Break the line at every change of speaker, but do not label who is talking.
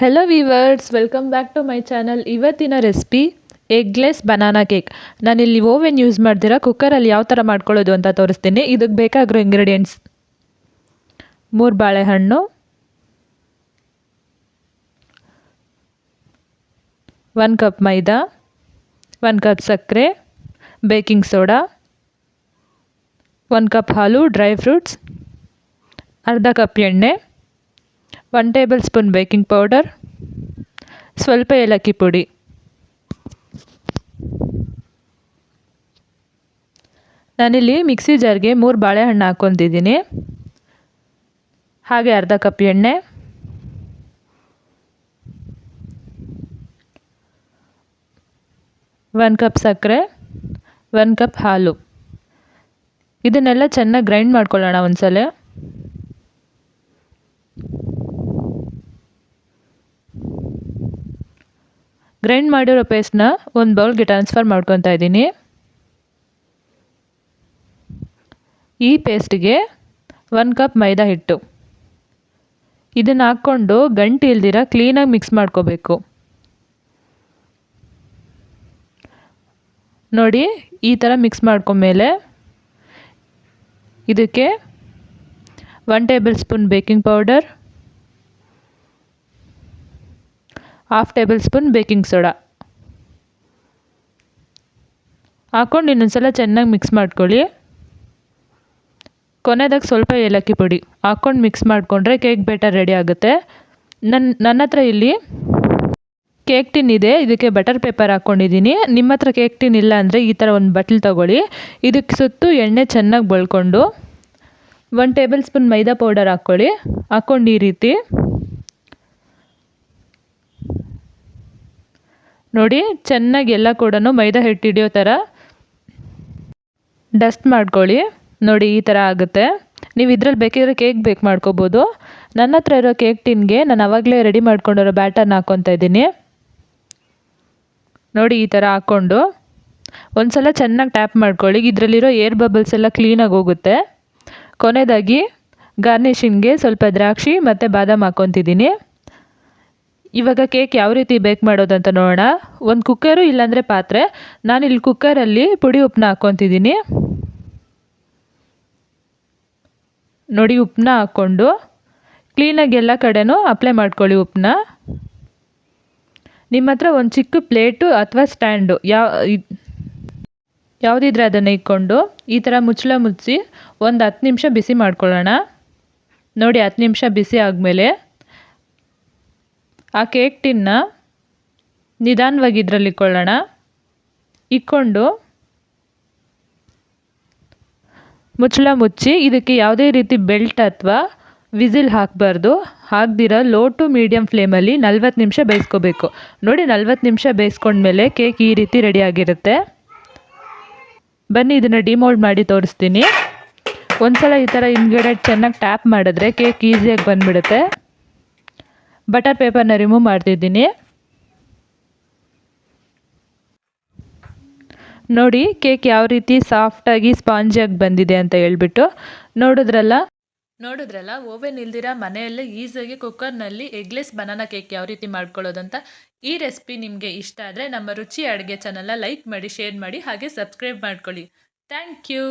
Hello viewers welcome back to my channel ಇವತ್ತಿನ recipe eggless banana cake ನಾನಿಲ್ಲಿ oven use ಮಾಡ್ತೀರಾ ಕುಕ್ಕರಲ್ಲಿ ಯಾವ ಥರ ಮಾಡ್ಕೊಳ್ಳೋದು ಅಂತ ತೋರಿಸ್ತೀನಿ. ಇದಕ್ಕೆ ಬೇಕಾಗಿರೋ ಇಂಗ್ರೀಡಿಯೆಂಟ್ಸ್ ಮೂರು ಬಾಳೆಹಣ್ಣು ಒನ್ ಕಪ್ ಮೈದಾ ಒನ್ ಕಪ್ ಸಕ್ಕರೆ ಬೇಕಿಂಗ್ ಸೋಡಾ ಒಂದು ಕಪ್ ಹಾಲು ಡ್ರೈ ಫ್ರೂಟ್ಸ್ ಅರ್ಧ ಕಪ್ ಎಣ್ಣೆ. One tablespoon baking powder ಸ್ವಲ್ಪ ಏಲಕ್ಕಿ ಪುಡಿ. ನಾನಿಲ್ಲಿ ಮಿಕ್ಸಿ ಜಾರ್ಗೆ ಮೂರು ಬಾಳೆಹಣ್ಣು ಹಾಕ್ಕೊತಿದ್ದೀನಿ ಹಾಗೆ ಅರ್ಧ ಕಪ್ ಎಣ್ಣೆ. ಒನ್ ಕಪ್ ಸಕ್ಕರೆ ಒನ್ ಕಪ್ ಹಾಲು. ಇದನ್ನೆಲ್ಲ ಚೆನ್ನಾಗಿ ಗ್ರೈಂಡ್ ಮಾಡ್ಕೊಳ್ಳೋಣ ಒಂದ್ಸಲ. ಗ್ರೈಂಡ್ ಮಾಡಿರೋ ಪೇಸ್ಟ್ನ ಒಂದು ಬೌಲ್ಗೆ ಟ್ರಾನ್ಸ್ಫರ್ ಮಾಡ್ಕೊತಾ ಇದ್ದೀನಿ. ಈ ಪೇಸ್ಟ್ಗೆ ಒಂದು ಕಪ್ ಮೈದಾ ಹಿಟ್ಟು. ಇದನ್ನು ಹಾಕ್ಕೊಂಡು ಗಂಟು ಇಲ್ದಿರ ಕ್ಲೀನಾಗಿ ಮಿಕ್ಸ್ ಮಾಡ್ಕೋಬೇಕು. ನೋಡಿ, ಈ ಥರ ಮಿಕ್ಸ್ ಮಾಡ್ಕೊಂಡ್ಮೇಲೆ ಇದಕ್ಕೆ one tablespoon baking powder half tablespoon baking soda ಹಾಕ್ಕೊಂಡು ಇನ್ನೊಂದ್ಸಲ ಚೆನ್ನಾಗಿ ಮಿಕ್ಸ್ ಮಾಡ್ಕೊಳ್ಳಿ. ಕೊನೆದಾಗ ಸ್ವಲ್ಪ ಏಲಕ್ಕಿ ಪುಡಿ ಹಾಕ್ಕೊಂಡು ಮಿಕ್ಸ್ ಮಾಡಿಕೊಂಡ್ರೆ ಕೇಕ್ ಬೆಟರ್ ರೆಡಿ ಆಗುತ್ತೆ. ನನ್ನ ನನ್ನ ಹತ್ರ ಇಲ್ಲಿ ಕೇಕ್ ಟಿನ್ ಇದೆ, ಇದಕ್ಕೆ ಬಟರ್ ಪೇಪರ್ ಹಾಕ್ಕೊಂಡಿದ್ದೀನಿ. ನಿಮ್ಮ ಹತ್ರ ಕೇಕ್ ಟಿನ್ ಇಲ್ಲ ಅಂದರೆ ಈ ಥರ ಒಂದು ಬಟ್ಲು ತೊಗೊಳ್ಳಿ. ಇದಕ್ಕೆ ಸುತ್ತು ಎಣ್ಣೆ ಚೆನ್ನಾಗಿ ಬಳ್ಕೊಂಡು one tablespoon maida powder ಹಾಕ್ಕೊಳ್ಳಿ. ಹಾಕ್ಕೊಂಡು ಈ ರೀತಿ ನೋಡಿ, ಚೆನ್ನಾಗಿ ಎಲ್ಲ ಕೂಡ ಮೈದಾ ಹಿಟ್ಟು ಹಿಡಿಯೋ ಥರ ಡಸ್ಟ್ ಮಾಡ್ಕೊಳ್ಳಿ. ನೋಡಿ, ಈ ಥರ ಆಗುತ್ತೆ. ನೀವು ಇದ್ರಲ್ಲಿ ಬೇಕಿದ್ರೆ ಕೇಕ್ ಬೇಕ್ ಮಾಡ್ಕೋಬೋದು. ನನ್ನ ಹತ್ರ ಇರೋ ಕೇಕ್ ಟಿನ್ಗೆ ನಾನು ಅವಾಗಲೇ ರೆಡಿ ಮಾಡ್ಕೊಂಡಿರೋ ಬ್ಯಾಟರ್ನ ಹಾಕ್ಕೊತಾ ಇದ್ದೀನಿ. ನೋಡಿ, ಈ ಥರ ಹಾಕ್ಕೊಂಡು ಒಂದು ಸಲ ಚೆನ್ನಾಗಿ ಟ್ಯಾಪ್ ಮಾಡ್ಕೊಳ್ಳಿ. ಇದರಲ್ಲಿರೋ ಏರ್ ಬಬಲ್ಸ್ ಎಲ್ಲ ಕ್ಲೀನಾಗಿ ಹೋಗುತ್ತೆ. ಕೊನೆಯದಾಗಿ ಗಾರ್ನಿಷಿಂಗ್ಗೆ ಸ್ವಲ್ಪ ದ್ರಾಕ್ಷಿ ಮತ್ತು ಬಾದಾಮ್ ಹಾಕ್ಕೊತಿದ್ದೀನಿ. ಇವಾಗ ಕೇಕ್ ಯಾವ ರೀತಿ ಬೇಕ್ ಮಾಡೋದಂತ ನೋಡೋಣ. ಒಂದು ಕುಕ್ಕರು ಇಲ್ಲಾಂದರೆ ಪಾತ್ರೆ. ನಾನಿಲ್ಲಿ ಕುಕ್ಕರಲ್ಲಿ ಪುಡಿ ಉಪ್ಪನ್ನ ಹಾಕ್ಕೊತಿದ್ದೀನಿ. ನೋಡಿ ಉಪ್ಪನ್ನ ಹಾಕ್ಕೊಂಡು ಕ್ಲೀನಾಗಿ ಎಲ್ಲ ಕಡೆನೂ ಅಪ್ಲೈ ಮಾಡ್ಕೊಳ್ಳಿ ಉಪ್ಪನ್ನ ನಿಮ್ಮ ಹತ್ರ ಒಂದು ಚಿಕ್ಕ ಪ್ಲೇಟು ಅಥವಾ ಸ್ಟ್ಯಾಂಡು ಯಾವ ಯಾವುದಿದ್ರೆ ಅದನ್ನು ಇಟ್ಕೊಂಡು ಈ ಥರ ಮುಚ್ಚಳ ಮುಚ್ಚಿ ಒಂದು ಹತ್ತು ನಿಮಿಷ ಬಿಸಿ ಮಾಡ್ಕೊಳ್ಳೋಣ. ನೋಡಿ ಹತ್ತು ನಿಮಿಷ ಬಿಸಿ ಆದಮೇಲೆ ಆ ಕೇಕ್ ಟಿನ್ನ ನಿಧಾನವಾಗಿ ಇದರಲ್ಲಿ ಇಕ್ಕೊಳ್ಳೋಣ ಇಕ್ಕೊಂಡು ಮುಚ್ಚಳ ಮುಚ್ಚಿ ಇದಕ್ಕೆ ಯಾವುದೇ ರೀತಿ ಬೆಲ್ಟ್ ಅಥವಾ ವಿಸಿಲ್ ಹಾಕಬಾರ್ದು. ಹಾಕ್ದಿರ ಲೋ ಟು ಮೀಡಿಯಮ್ ಫ್ಲೇಮಲ್ಲಿ ನಲ್ವತ್ತು ನಿಮಿಷ ಬೇಯಿಸ್ಕೋಬೇಕು. ನೋಡಿ ನಲ್ವತ್ತು ನಿಮಿಷ ಬೇಯಿಸ್ಕೊಂಡ್ಮೇಲೆ ಕೇಕ್ ಈ ರೀತಿ ರೆಡಿಯಾಗಿರುತ್ತೆ ಬನ್ನಿ ಇದನ್ನು ಡಿಮೋಲ್ಡ್ ಮಾಡಿ ತೋರಿಸ್ತೀನಿ. ಒಂದು ಸಲ ಈ ಥರ ಹಿಂದ್ಗಡೆ ಚೆನ್ನಾಗಿ ಟ್ಯಾಪ್ ಮಾಡಿದ್ರೆ ಕೇಕ್ ಈಸಿಯಾಗಿ ಬಂದುಬಿಡುತ್ತೆ. ಬಟರ್ ಪೇಪರ್ನ ರಿಮೂವ್ ಮಾಡ್ತಿದ್ದೀನಿ. ನೋಡಿ ಕೇಕ್ ಯಾವ ರೀತಿ ಸಾಫ್ಟಾಗಿ ಸ್ಪಾಂಜಿಯಾಗಿ ಬಂದಿದೆ ಅಂತ ಹೇಳ್ಬಿಟ್ಟು ನೋಡಿದ್ರಲ್ಲ? ನೋಡಿದ್ರಲ್ಲ, ಓವೆನ್ ಇಲ್ದಿರ ಮನೆಯಲ್ಲೇ ಈಸಿಯಾಗಿ ಕುಕ್ಕರ್ನಲ್ಲಿ ಎಗ್ಲೆಸ್ ಬನಾನಾ ಕೇಕ್ ಯಾವ ರೀತಿ ಮಾಡ್ಕೊಳ್ಳೋದಂತ ಈ ರೆಸಿಪಿ ನಿಮಗೆ ಇಷ್ಟ ಆದರೆ ನಮ್ಮ ರುಚಿ ಅಡುಗೆ ಚಾನಲ್ನ ಲೈಕ್ ಮಾಡಿ, ಶೇರ್ ಮಾಡಿ ಹಾಗೆ ಸಬ್ಸ್ಕ್ರೈಬ್ ಮಾಡ್ಕೊಳ್ಳಿ. Thank you.